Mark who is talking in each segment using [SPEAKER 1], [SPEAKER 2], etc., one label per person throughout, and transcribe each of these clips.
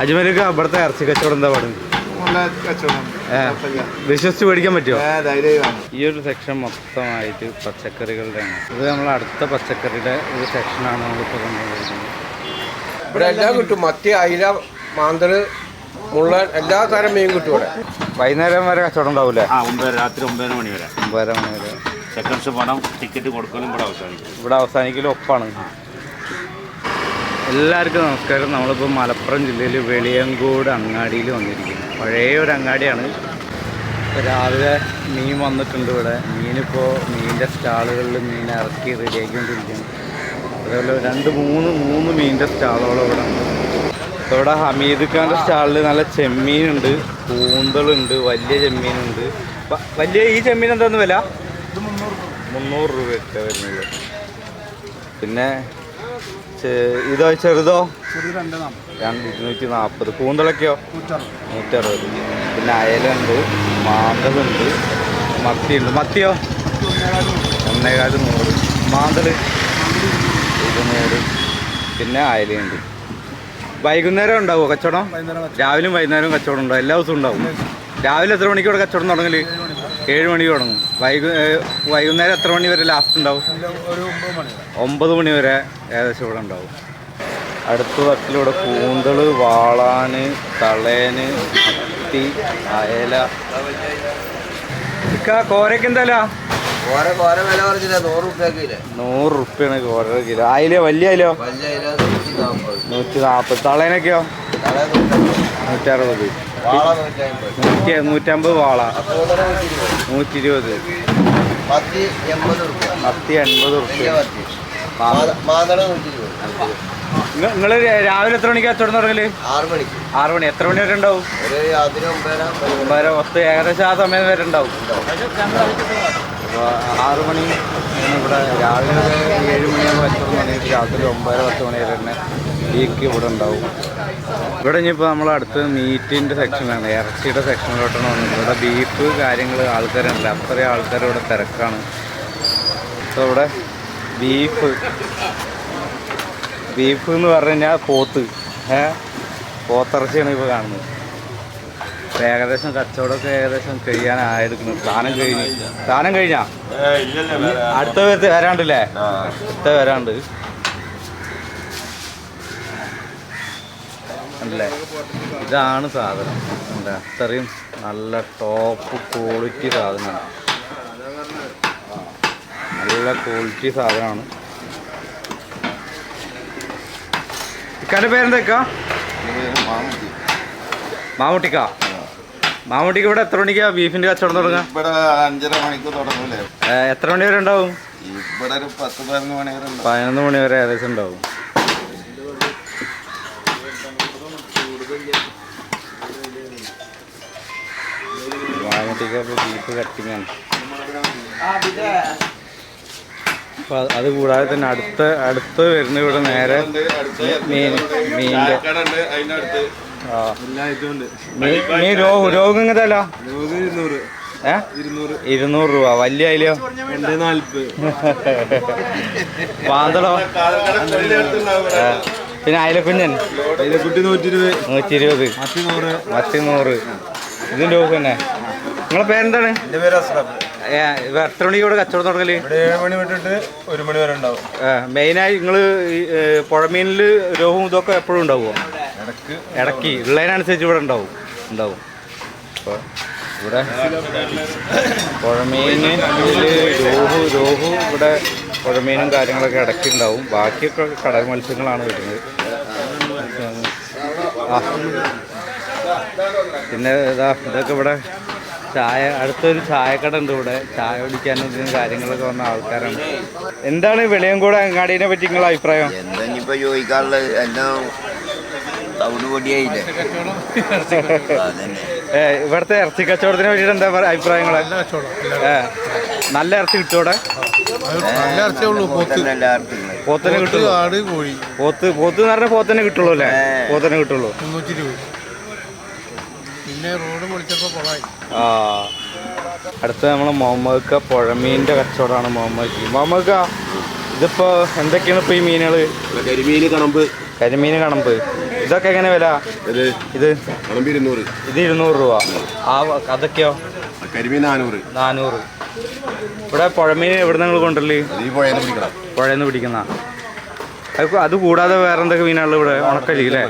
[SPEAKER 1] അജ്മലേക്ക് അവിടുത്തെ ഇറച്ചി കച്ചവടം എന്താ പാടും?
[SPEAKER 2] നല്ല കച്ചവടം.
[SPEAKER 1] വിശ്വസിച്ച് മേടിക്കാൻ പറ്റുമോ ഈ ഒരു സെക്ഷൻ മൊത്തമായിട്ട് പച്ചക്കറികളുടെയാണ് ഇത് നമ്മൾ അടുത്ത പച്ചക്കറിയുടെ ഒരു സെക്ഷനാണ് നമ്മളിപ്പോൾ കണ്ടുകൊണ്ടിരിക്കുന്നത്
[SPEAKER 3] ഇവിടെ എല്ലാം കിട്ടും. മത്തി അയില മാന്തൾ മുള്ള എല്ലാ തരം മീൻ കിട്ടും ഇവിടെ.
[SPEAKER 1] വൈകുന്നേരം വരെ കച്ചവടം ഉണ്ടാവൂലേ?
[SPEAKER 4] ഒമ്പത് രാത്രി ഒമ്പതര മണി വരെ.
[SPEAKER 1] ഒമ്പതര മണി വരെ.
[SPEAKER 4] സെക്കൻഡ്സ് പണം ടിക്കറ്റ് കൊടുക്കലും ഇവിടെ അവസാനിക്കും.
[SPEAKER 1] ഇവിടെ അവസാനിക്കലും ഒപ്പാണ്. എല്ലാവർക്കും നമസ്കാരം. നമ്മളിപ്പോൾ മലപ്പുറം ജില്ലയിൽ വെളിയങ്കോട് അങ്ങാടിയിൽ വന്നിരിക്കുന്നു. പഴയ ഒരു അങ്ങാടിയാണ്. ഇപ്പോൾ രാവിലെ മീൻ വന്നിട്ടുണ്ട് ഇവിടെ. മീനിപ്പോൾ മീനിന്റെ സ്റ്റാളുകളിൽ മീൻ ഇറക്കി റെഡിയാക്കിക്കൊണ്ടിരിക്കുകയാണ് അതേപോലെ രണ്ട് മൂന്ന് മൂന്ന് മീനിന്റെ സ്റ്റാളുകളും ഇവിടെ. ഉണ്ട് ഇവിടെ ഹമീദ് ഖാന്റെ സ്റ്റാളിൽ നല്ല ചെമ്മീനുണ്ട് കൂന്തളുണ്ട് വലിയ ചെമ്മീനുണ്ട്. വലിയ ഈ ചെമ്മീൻ എന്താന്ന് വില? മുന്നൂറ് രൂപയൊക്കെ വരുന്നത്. പിന്നെ ഇതോ ചെറുതോ? രണ്ട് ഇരുന്നൂറ്റി നാൽപ്പത് കൂന്തളൊക്കെയോ? നൂറ്ററുപത്. പിന്നെ അയലുണ്ട് മാന്തലുണ്ട് മത്തിയുണ്ട്. മത്തിയോ? ഒന്നേകാൽ നൂറ്. മാന്തൽ ഇരുന്നൂറ്. പിന്നെ അയലുണ്ട്. വൈകുന്നേരം ഉണ്ടാവുമോ കച്ചവടം? രാവിലെയും വൈകുന്നേരവും കച്ചവടം ഉണ്ടാവും. എല്ലാ ദിവസവും ഉണ്ടാവും. രാവിലെ എത്ര മണിക്കൂടെ കച്ചവടം തുടങ്ങൽ? ഏഴ് മണിക്ക് തുടങ്ങും. വൈകു വൈകുന്നേരം എത്ര മണി വരെ ലാസ്റ്റ് ഉണ്ടാവും? ഒമ്പത് മണി വരെ ഏകദേശം ഇവിടെ ഉണ്ടാവും. അടുത്ത തട്ടിലൂടെ കൂന്തൾ വാളാന് തളേന് മത്തി അയല.
[SPEAKER 3] കോരക്ക് പറഞ്ഞില്ല? നൂറ്
[SPEAKER 1] റുപ്യാണ് കോര കിലോ. അയിലോ വലിയ അയിലോ
[SPEAKER 3] നൂറ്റി നാൽപ്പത്
[SPEAKER 1] തളേനൊക്കെയോ? നൂറ്ററുപത്.
[SPEAKER 3] നൂറ്റി
[SPEAKER 1] നൂറ്റമ്പത് വാള.
[SPEAKER 3] നൂറ്റി ഇരുപത് പത്തി എൺപത് റുപ്യ
[SPEAKER 1] എൺപത്
[SPEAKER 3] ഇരുപത്
[SPEAKER 1] നിങ്ങൾ രാവിലെ എത്ര മണിക്കാ കച്ചവടം തുടങ്ങൽ?
[SPEAKER 3] ആറ് മണിക്ക്.
[SPEAKER 1] ആറ് മണി. എത്ര മണി വരെ ഉണ്ടാവും
[SPEAKER 3] ഒമ്പതര
[SPEAKER 1] വരെ. പത്ത് ഏകദേശം ആ സമയം വരെ ഉണ്ടാവും ആറ് മണി ഇവിടെ രാവിലെ ഏഴ് മണിയാകുമ്പോൾ എത്ര മണി? രാത്രി ഒമ്പതര പത്ത് മണി വരെ തന്നെ ലീക്ക് ഇവിടെ ഉണ്ടാവും ഇവിടെ ഇനിയിപ്പോൾ നമ്മൾ അടുത്ത് മീറ്റിന്റെ സെക്ഷനാണ് ഇറച്ചിയുടെ സെക്ഷനിലോട്ടാണ് വന്നത്. ഇവിടെ ബീഫ് കാര്യങ്ങൾ ആൾക്കാരുണ്ട്. അത്രയും ആൾക്കാർ ഇവിടെ തിരക്കാണ്. അപ്പോൾ ഇവിടെ ബീഫ് ബീഫ് എന്ന് പറഞ്ഞു കഴിഞ്ഞാൽ പോത്ത്. ഏ? പോത്തിറച്ചിയാണ് ഇപ്പോൾ കാണുന്നത്. ഏകദേശം കച്ചവടമൊക്കെ ഏകദേശം കഴിയാനായെടുക്കുന്നു സാധനം കഴിഞ്ഞു. സാധനം കഴിഞ്ഞാ? അടുത്ത വരാണ്ടല്ലേ? അടുത്ത വരാണ്ട് അല്ലേ ഇതാണ് സാധനം. എന്താ അത്രയും നല്ല ടോപ്പ് ക്വാളിറ്റി സാധനമാണ്. നല്ല ക്വാളിറ്റി സാധനമാണ്. ഇക്കാന്റെ പേരെന്തൊക്കെയാ മാമൂട്ടിക്ക. മാമൂട്ടിക്ക് ഇവിടെ എത്ര മണിക്കാ ബീഫിന്റെ കച്ചവടം തുടങ്ങുക
[SPEAKER 2] ഇവിടെ അഞ്ചര മണിക്ക് തുടങ്ങൂലേ.
[SPEAKER 1] എത്ര മണി വരെ ഉണ്ടാവും?
[SPEAKER 2] ഇവിടെ ഒരു പത്ത് പതിനൊന്ന് മണി വരെ
[SPEAKER 1] പതിനൊന്ന് മണി വരെ ഏകദേശം ഉണ്ടാവും. മാമൂട്ടിക്ക് ബീഫ് കട്ടിങ് ആണ്. അപ്പൊ അത് കൂടാതെ തന്നെ അടുത്ത അടുത്ത് വരുന്ന ഇവിടെ നേരെ മീൻ മീനിന്റെ
[SPEAKER 2] ചായക്കട ഉണ്ട് അതിനടുത്ത്.
[SPEAKER 1] ആ.
[SPEAKER 2] എല്ലാ ഇതും ഉണ്ട്.
[SPEAKER 1] മീൻ മീൻ രോഗം രോഗം ഇങ്ങനല്ല
[SPEAKER 2] ഇരുന്നൂറ്.
[SPEAKER 1] രൂപ. വലിയ
[SPEAKER 2] നാൽപ്പത്
[SPEAKER 1] പാന്തളോ പിന്നെ അയലക്കുഞ്ഞൻ
[SPEAKER 2] അതിലെ കുട്ടി നൂറ്റി ഇരുപത്
[SPEAKER 1] നൂറ്റി ഇരുപത്
[SPEAKER 2] മത്തി നൂറ്
[SPEAKER 1] മത്തി നൂറ് ഇതിന്റെ രൂപ തന്നെ? നിങ്ങളെ പേരെന്താണ്?
[SPEAKER 2] എന്റെ പേര്
[SPEAKER 1] ഏ, ഇത് എത്ര മണിയോടെ ഇവിടെ കച്ചവടം തുടങ്ങൽ?
[SPEAKER 2] ഇവിടെ ഏഴ് മണി വിട്ടിട്ട് ഒരു മണി വരെ ഉണ്ടാവും.
[SPEAKER 1] മെയിനായി നിങ്ങൾ പുഴമീനിൽ രോഗവും ഇതൊക്കെ എപ്പോഴും ഉണ്ടാവുമോ
[SPEAKER 2] ഇടയ്ക്ക്.
[SPEAKER 1] ഇടയ്ക്ക് ഉള്ളതിനനുസരിച്ച് ഇവിടെ ഉണ്ടാവും. ഉണ്ടാവും. അപ്പോൾ ഇവിടെ പുഴമീന് രോഹു രോഹു ഇവിടെ പുഴമീനും കാര്യങ്ങളൊക്കെ ഇടയ്ക്ക് ഉണ്ടാവും. ബാക്കിയൊക്കെ കടൽ മത്സ്യങ്ങളാണ് വരുന്നത്. പിന്നെ ഇതാ ഇതൊക്കെ ഇവിടെ ചായ അടുത്തൊരു ചായക്കട ഉണ്ട് ഇവിടെ. ചായ കുടിക്കാനും ഇതിനും കാര്യങ്ങളൊക്കെ വന്ന ആൾക്കാരാണ്. എന്താണ് വെളിയങ്കോട് അങ്ങാടിനെ പറ്റി നിങ്ങളെ അഭിപ്രായം?
[SPEAKER 3] എന്താ ഇനിയിപ്പോ ചോദിക്കാനുള്ളത്? എല്ലാം ടൗണ് പൊടിയായില്ലേ?
[SPEAKER 1] ഏ, ഇവിടുത്തെ ഇറച്ചി കച്ചവടത്തിനെ പറ്റിയിട്ട് എന്താ പറയുക അഭിപ്രായങ്ങൾ? നല്ല ഇറച്ചി
[SPEAKER 3] കിട്ടൂടെ.
[SPEAKER 1] പോത്തനെ കിട്ടുള്ളൂ പോത്ത്. പോത്ത് എന്ന് പറഞ്ഞാൽ പോത്തനെ കിട്ടുള്ളൂ അല്ലേ? പോത്തനെ കിട്ടുള്ളൂ.
[SPEAKER 2] പിന്നെ റോഡ് പൊളിച്ചപ്പോ കൊളായി.
[SPEAKER 1] ആ അടുത്ത നമ്മളെ മുഹമ്മദ് പുഴമീന്റെ കച്ചവടമാണ് മുഹമ്മദ് മുഹമ്മദ് ഇതിപ്പോ എന്തൊക്കെയാണ് ഇപ്പൊ ഈ മീനുകൾ?
[SPEAKER 2] കരിമീൻ കണമ്പ്.
[SPEAKER 1] കരിമീൻ കണമ്പ്. ഇതൊക്കെ എങ്ങനെ വില?
[SPEAKER 2] ഇത്
[SPEAKER 1] ഇത്?
[SPEAKER 2] കണമ്പ് ഇരുന്നൂറ്.
[SPEAKER 1] ഇത് ഇരുന്നൂറ് രൂപ. ആ അതൊക്കെയോ?
[SPEAKER 2] കരിമീൻ നാനൂറ്.
[SPEAKER 1] നാനൂറ്. ഇവിടെ പുഴമീൻ എവിടെ നിങ്ങൾ
[SPEAKER 2] കൊണ്ടല്ലേ പുഴയിൽ
[SPEAKER 1] നിന്ന് പിടിക്കുന്ന അത് കൂടാതെ വേറെ എന്തൊക്കെ മീനാണല്ലോ ഇവിടെ? ഉണക്കൽ അല്ലേ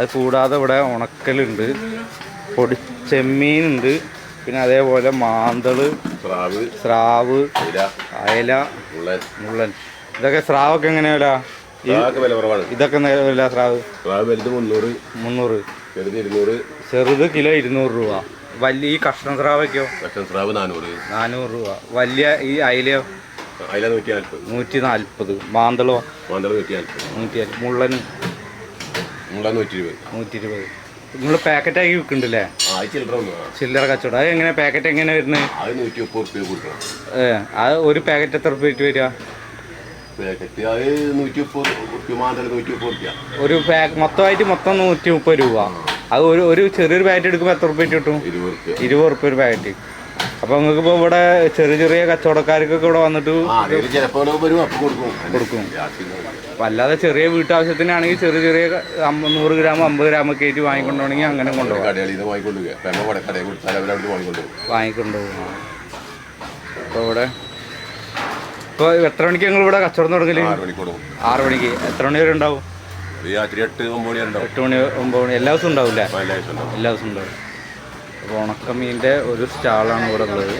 [SPEAKER 1] അത് കൂടാതെ ഇവിടെ ഉണക്കലുണ്ട്. പൊടി ചെമ്മീനുണ്ട്. പിന്നെ അതേപോലെ മാന്തൾ
[SPEAKER 2] സ്രാവ്
[SPEAKER 1] സ്രാവ് അയല
[SPEAKER 2] മുള്ളൻ.
[SPEAKER 1] ഇതൊക്കെ സ്രാവൊക്കെ എങ്ങനെയാ ഇതൊക്കെ വില സ്രാവ്?
[SPEAKER 2] മുന്നൂറ്.
[SPEAKER 1] മുന്നൂറ്.
[SPEAKER 2] ചെറുത്
[SPEAKER 1] കിലോ ഇരുന്നൂറ് രൂപ. വലിയ ഈ കഷ്ണം സ്രാവൊക്കെയോ?
[SPEAKER 2] കഷ്ണം സ്രാവ് നാനൂറ്.
[SPEAKER 1] നാനൂറ് രൂപ. വലിയ ഈ അയിലയോ?
[SPEAKER 2] അയല നൂറ്റി നാൽപ്പത്
[SPEAKER 1] നൂറ്റി നാൽപ്പത് മാന്തളോ?
[SPEAKER 2] മാന്തള നൂറ്റി നാൽപ്പത്
[SPEAKER 1] നൂറ്റി മുള്ളൻ മുള്ളൻ
[SPEAKER 2] മുള്ള നൂറ്റി ഇരുപത്
[SPEAKER 1] നൂറ്റി ഇരുപത് നിങ്ങൾ പാക്കറ്റാക്കി വിൽക്കുന്നുണ്ടല്ലേ
[SPEAKER 2] ചില്ലറ
[SPEAKER 1] കച്ചവടം. അത് എങ്ങനെ പാക്കറ്റ് എങ്ങനെ വരുന്നത് ഏ അത് ഒരു പാക്കറ്റ് എത്ര റുപ്യ വരിക? ഒരു പാക്ക് മൊത്തമായിട്ട് മൊത്തം നൂറ്റി മുപ്പത് രൂപ അത് ഒരു ഒരു ചെറിയൊരു പാക്കറ്റ് എടുക്കുമ്പോൾ എത്ര റുപ്യ കിട്ടും?
[SPEAKER 2] ഇരുപത് റുപ്യ
[SPEAKER 1] ഒരു പാക്കറ്റ് അപ്പോൾ നിങ്ങൾക്ക് ഇപ്പൊ ഇവിടെ ചെറിയ ചെറിയ കച്ചവടക്കാർക്കൊക്കെ ഇവിടെ വന്നിട്ട്
[SPEAKER 2] അപ്പം കൊടുക്കും.
[SPEAKER 1] അപ്പൊ അല്ലാതെ ചെറിയ വീട്ടാവശ്യത്തിനാണെങ്കിൽ ചെറിയ ചെറിയ നൂറ് ഗ്രാം അമ്പത് ഗ്രാം ഒക്കെ ആയിട്ട് വാങ്ങിക്കൊണ്ടുപോകണമെങ്കിൽ അങ്ങനെ കൊണ്ടുപോകും.
[SPEAKER 2] വാങ്ങിക്കൊണ്ടുപോകുക അപ്പം ഇവിടെ വാങ്ങിക്കൊണ്ടുപോകും
[SPEAKER 1] വാങ്ങിക്കൊണ്ടുപോകും. ഇപ്പൊ എത്ര മണിക്ക് ഞങ്ങൾ ഇവിടെ കച്ചവടം തുടങ്ങൽ?
[SPEAKER 2] ആറ് മണിക്ക്
[SPEAKER 1] എത്ര മണി വരെ ഉണ്ടാവും?
[SPEAKER 2] എട്ട് മണി
[SPEAKER 1] ഒമ്പത് മണി. എല്ലാ ദിവസവും ഉണ്ടാവില്ല?
[SPEAKER 2] അപ്പം എല്ലാ ദിവസവും ഉണ്ടാവും
[SPEAKER 1] എല്ലാ ദിവസവും ഉണ്ടാവും അപ്പോൾ ഉണക്കമീന്റെ ഒരു സ്റ്റാളാണ് ഇവിടെ ഉള്ളത്.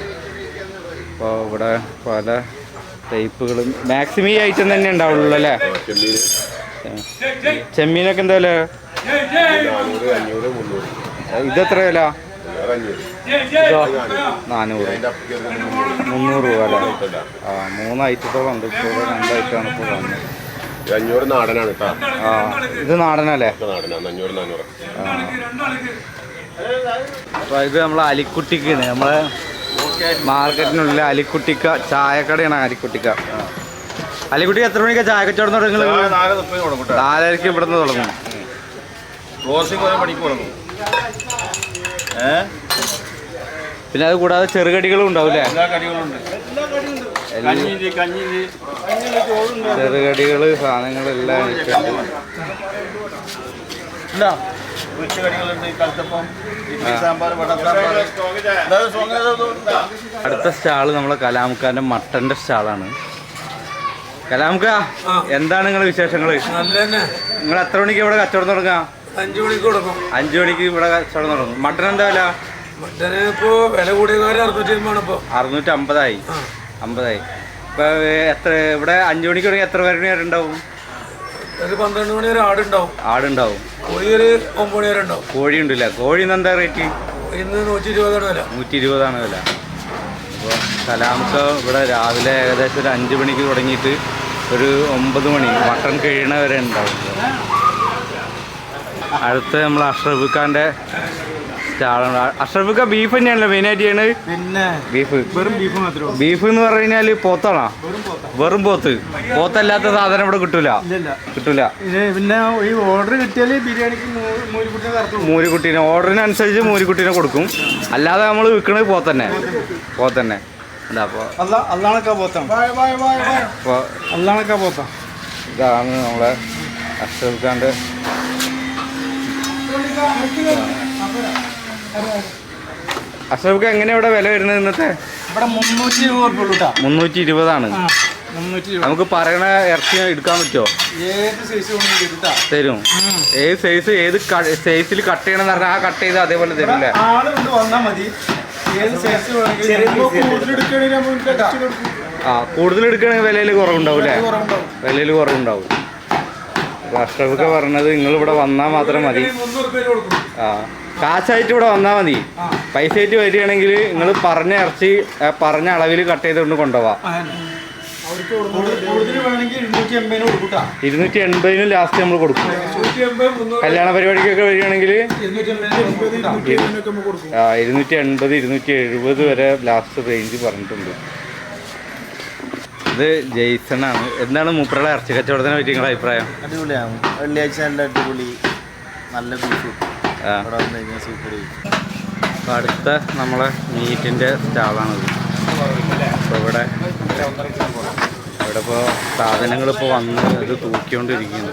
[SPEAKER 1] അപ്പോൾ ഇവിടെ പല ടൈപ്പുകളും മാക്സിമം ഈ ഐറ്റം തന്നെ ഉണ്ടാവുള്ളൂ അല്ലേ? ചെമ്മീനൊക്കെ എന്താ വില? ഇതെത്ര വില? നാനൂറ്.
[SPEAKER 2] മുന്നൂറ്
[SPEAKER 1] രൂപ അല്ലേ? ആ മൂന്ന് ഐറ്റത്തോളം ഉണ്ട് ഇപ്പോൾ രണ്ട് ഐറ്റമാണ് ഇപ്പോൾ കാണുന്നത്
[SPEAKER 2] ഇത് അഞ്ഞൂറ് നാടനാണ് കേട്ടോ.
[SPEAKER 1] ആ ഇത് നാടനല്ലേ?
[SPEAKER 2] നാടനാണ് അഞ്ഞൂറ് നാനൂറ്.
[SPEAKER 1] അപ്പോൾ ഇത് നമ്മളെ അലിക്കുട്ടിക്കാണ്. നമ്മളെ മാർക്കറ്റിനുള്ളിൽ അലിക്കുട്ടിക്ക ചായക്കടയാണ് അലിക്കുട്ടിക്ക. അലിക്കുട്ടി എത്ര മണിക്കാ ചായ കച്ചവടം തുടങ്ങുന്നത് നാലരയ്ക്ക് ഇവിടെ നിന്ന് തുടങ്ങും.
[SPEAKER 2] ക്ലോസിംഗ് ഒരു മണിക്ക് കൊടുക്കും ഏഹ്
[SPEAKER 1] പിന്നെ അത് കൂടാതെ ചെറുകടികളും
[SPEAKER 2] കഞ്ഞിന്റെ
[SPEAKER 1] ചെറുകടികൾ സാധനങ്ങളെല്ലാം
[SPEAKER 2] ഇഡ്ഡലി സാമ്പാർ വട സാമ്പാർ.
[SPEAKER 1] അടുത്ത സ്റ്റാൾ നമ്മളെ കലാമുക്കാന്റെ മട്ടന്റെ സ്റ്റാളാണ്. കലാമുക്ക എന്താണ് നിങ്ങളുടെ വിശേഷങ്ങൾ നിങ്ങൾ എത്ര മണിക്ക് ഇവിടെ കച്ചവടം തുടങ്ങാം?
[SPEAKER 5] അഞ്ചു മണിക്ക് കൊടുക്കും
[SPEAKER 1] അഞ്ചു മണിക്ക് ഇവിടെ കച്ചവടം തുടങ്ങും. മട്ടൻ എന്താ വില?
[SPEAKER 5] മട്ടന് ഇപ്പോ വില കൂടിയ അറുന്നൂറ്റി
[SPEAKER 1] അമ്പതായി അമ്പതായി. ഇപ്പൊ എത്ര ഇവിടെ അഞ്ചു മണിക്ക് തുടങ്ങി എത്ര പേര് ഉണ്ടാവും?
[SPEAKER 5] ഒരു പന്ത്രണ്ട് മണി വരെ ആടുണ്ടാവും.
[SPEAKER 1] ആടുണ്ടാവും.
[SPEAKER 5] കോഴി ഒരു ഒമ്പത് വരെ ഉണ്ടാവും
[SPEAKER 1] കോഴി ഉണ്ടല്ല കോഴി ഇന്ന് എന്താ റേറ്റ്
[SPEAKER 5] ഇന്ന് നൂറ്റി ഇരുപതാണ് വില.
[SPEAKER 1] നൂറ്റി ഇരുപതാണ് വില. അപ്പോൾ കലാംസ ഇവിടെ രാവിലെ ഏകദേശം ഒരു അഞ്ച് മണിക്ക് തുടങ്ങിയിട്ട് ഒരു ഒമ്പത് മണി മട്ടൺ കഴിയണ വരെ ഉണ്ടാവും. അടുത്ത് നമ്മൾ അഷ്റഫ് ഖാന്റെ സ്റ്റാളാണ് അഷ്റഫ് ഖാൻ ബീഫ് തന്നെയാണല്ലോ മെയിനായിട്ട് ചെയ്യണത്.
[SPEAKER 5] പിന്നെ
[SPEAKER 1] ബീഫ്
[SPEAKER 5] വെറും ബീഫ് മാത്രമേ
[SPEAKER 1] ബീഫ് എന്ന് പറഞ്ഞു കഴിഞ്ഞാൽ പോത്താണോ. വെറും പോത്ത്. പോത്തല്ലാത്ത സാധനം ഇവിടെ കിട്ടൂല.
[SPEAKER 5] ഇല്ല
[SPEAKER 1] കിട്ടൂല.
[SPEAKER 5] പിന്നെ ഈ ഓർഡർ കിട്ടിയാൽ ബിരിയാണിക്ക്
[SPEAKER 1] മൂരിക്കുട്ടീനെ. ഓർഡറിനനുസരിച്ച് മൂരിക്കുട്ടീനെ കൊടുക്കും. അല്ലാതെ നമ്മൾ വിൽക്കണത് പോത്തന്നെ. പോത്തന്നെ. അപ്പോൾ
[SPEAKER 5] അല്ല അല്ലാണൊക്കെ പോത്താം.
[SPEAKER 1] അപ്പോൾ
[SPEAKER 5] അല്ലാണൊക്കെ പോത്താം.
[SPEAKER 1] ഇതാണ് നമ്മളെ അഷ്റഫ് ഖാന്റെ എങ്ങനെയാ എങ്ങനെ ഇവിടെ വില വരുന്നത് ഇന്നത്തെ?
[SPEAKER 5] ഇവിടെ മുന്നൂറ്റി ഇരുപത് ഉള്ളൂ കേട്ടോ
[SPEAKER 1] മുന്നൂറ്റി ഇരുപതാണ് നമുക്ക് പറയണ ഇറച്ചി എടുക്കാൻ പറ്റുമോ?
[SPEAKER 5] ഏത് സൈസ്
[SPEAKER 1] തരും. ഏത് സൈസ് ഏത് സൈസിൽ കട്ട് ചെയ്യണം എന്ന് പറഞ്ഞാൽ ആ കട്ട് ചെയ്ത് അതേപോലെ തരും ആ കൂടുതൽ എടുക്കുകയാണെങ്കിൽ വിലയിൽ കുറവുണ്ടാവും അല്ലേ? വിലയിൽ കുറവുണ്ടാവും. അഷ്റഫൊക്കെ പറഞ്ഞത് നിങ്ങൾ ഇവിടെ വന്നാൽ മാത്രം മതി. ആ. കാശായിട്ട് ഇവിടെ വന്നാൽ മതി. പൈസ ആയിട്ട് വരികയാണെങ്കിൽ നിങ്ങൾ പറഞ്ഞ ഇറച്ചി പറഞ്ഞ അളവിൽ കട്ട് ചെയ്തുകൊണ്ട് കൊണ്ടുപോവാം.
[SPEAKER 5] ഇരുന്നൂറ്റി എൺപതിനും
[SPEAKER 1] ലാസ്റ്റ് നമ്മൾ കൊടുക്കും. കല്യാണ പരിപാടിക്കൊക്കെ വരികയാണെങ്കിൽ
[SPEAKER 5] ഇരുന്നൂറ്റി എൺപത് ഇരുന്നൂറ്റി എഴുപതിനൊക്കെ നമ്മൾ കൊടുക്കും.
[SPEAKER 1] ആ, ഇരുന്നൂറ്റി എൺപത് ഇരുന്നൂറ്റി എഴുപത് വരെ ലാസ്റ്റ് റേഞ്ച് പറഞ്ഞിട്ടുണ്ട്. ഇത് ജെയ്സൺ ആണ്. എന്താണ് മൂപ്പറുടെ ഇറച്ചി കച്ചവടത്തിനെ പറ്റി നിങ്ങളുടെ അഭിപ്രായം?
[SPEAKER 6] അടിപൊളിയാണ്. വെള്ളിയാഴ്ച നല്ല അടിപൊളി നല്ല ബീഫ്
[SPEAKER 1] അപ്പോൾ അടുത്ത നമ്മളെ മീറ്റിന്റെ സ്റ്റാളാണിത് അപ്പോൾ ഇവിടെ ഇവിടെ ഇപ്പോൾ സാധനങ്ങൾ ഇപ്പോൾ വന്ന് ഇത് തൂക്കിക്കൊണ്ടിരിക്കുന്നു.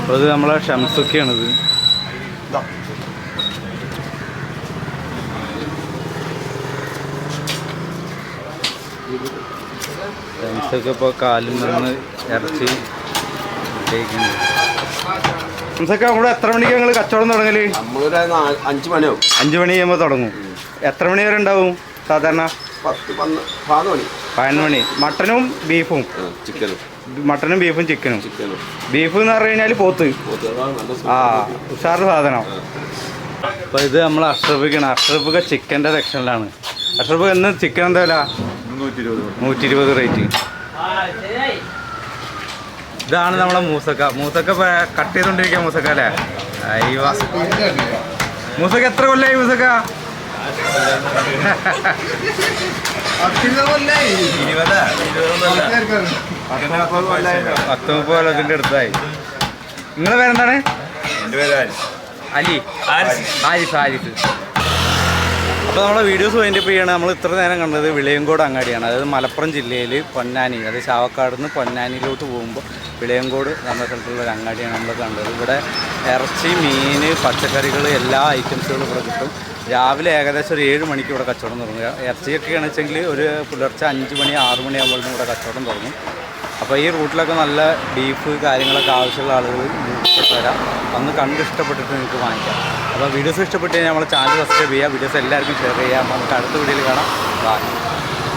[SPEAKER 1] അപ്പോൾ ഇത് നമ്മളെ ഷംസുക്കയാണിത്. ഷംസൊക്കെ ഇപ്പോൾ കാലിൽ നിന്ന് ഇറച്ചി ഇട്ടേക്കുന്നു ഷംസൊക്കെ നമ്മുടെ എത്ര മണിക്ക് ഞങ്ങൾ കച്ചവടം തുടങ്ങൽ?
[SPEAKER 2] നമ്മളൊരു അഞ്ച് മണിയാവും.
[SPEAKER 1] അഞ്ച് മണി കഴിയുമ്പോൾ തുടങ്ങും. എത്ര മണി വരെ ഉണ്ടാവും സാധാരണ?
[SPEAKER 2] പത്ത് പതിനൊന്ന് മണി.
[SPEAKER 1] പതിനൊന്ന് മണി. മട്ടനും ബീഫും.
[SPEAKER 2] ചിക്കനും.
[SPEAKER 1] മട്ടനും ബീഫും ചിക്കനും. ബീഫ് എന്ന് പറഞ്ഞു കഴിഞ്ഞാൽ പോത്ത്.
[SPEAKER 2] നല്ല
[SPEAKER 1] ആ ഉഷാറ് സാധനം. അപ്പോൾ ഇത് നമ്മൾ അഷ്റഫിക്കാണ്. അഷ്റഫൊക്കെ ചിക്കന്റെ സെക്ഷനിലാണ് അഷ്റഫ് എന്ന് ചിക്കൻ എന്താ വില? നൂറ്റി ഇരുപത് റേറ്റ് ഇതാണ് നമ്മളെ മൂസക്ക. മൂസക്ക കട്ട് ചെയ്തോണ്ടിരിക്ക മൂസക്ക അല്ലേ? അയ്യോ മൂസക്ക എത്ര കൊല്ലായി മൂസക്ക? പത്ത് മുപ്പത് കൊല്ലത്തിന്റെ അടുത്തായി. നിങ്ങളെ പേരെന്താണ്? അലി. ആരിഫ് ആരിഫ്. അപ്പോൾ നമ്മുടെ വീഡിയോസ് വൈൻഡപ്പ് ചെയ്യണം. നമ്മൾ ഇത്ര നേരം കണ്ടത് വിളയങ്കോട് അങ്ങാടിയാണ്. അതായത് മലപ്പുറം ജില്ലയിൽ പൊന്നാനി അതായത് ചാവക്കാട് നിന്ന് പൊന്നാനിയിലോട്ട് പോകുമ്പോൾ വിളയങ്കോട് എന്ന സ്ഥലത്തുള്ള ഒരു അങ്ങാടിയാണ് നമ്മൾ കണ്ടത്. ഇവിടെ ഇറച്ചി മീൻ പച്ചക്കറികൾ എല്ലാ ഐറ്റംസുകളും ഇവിടെ കിട്ടും. രാവിലെ ഏകദേശം ഒരു ഏഴ് മണിക്ക് ഇവിടെ കച്ചവടം തുടങ്ങുക ഇറച്ചിയൊക്കെയാണ് വെച്ചെങ്കിൽ ഒരു പുലർച്ചെ അഞ്ച് മണി ആറ് ആകുമ്പോഴും ഇവിടെ കച്ചവടം തുടങ്ങും. അപ്പോൾ ഈ റൂട്ടിലൊക്കെ നല്ല ബീഫ് കാര്യങ്ങളൊക്കെ ആവശ്യമുള്ള ആളുകൾ വരാം. അന്ന് കണ്ട് ഇഷ്ടപ്പെട്ടിട്ട് നിങ്ങൾക്ക് വാങ്ങിക്കാം. അപ്പോൾ വീഡിയോസ് ഇഷ്ടപ്പെട്ട് കഴിഞ്ഞാൽ നമ്മളെ ചാനൽ സബ്സ്ക്രൈബ് ചെയ്യുക വീഡിയോസ് എല്ലാവർക്കും ഷെയർ ചെയ്യുക. നമുക്ക് അടുത്ത വീഡിയോയിൽ കാണാം. ബൈ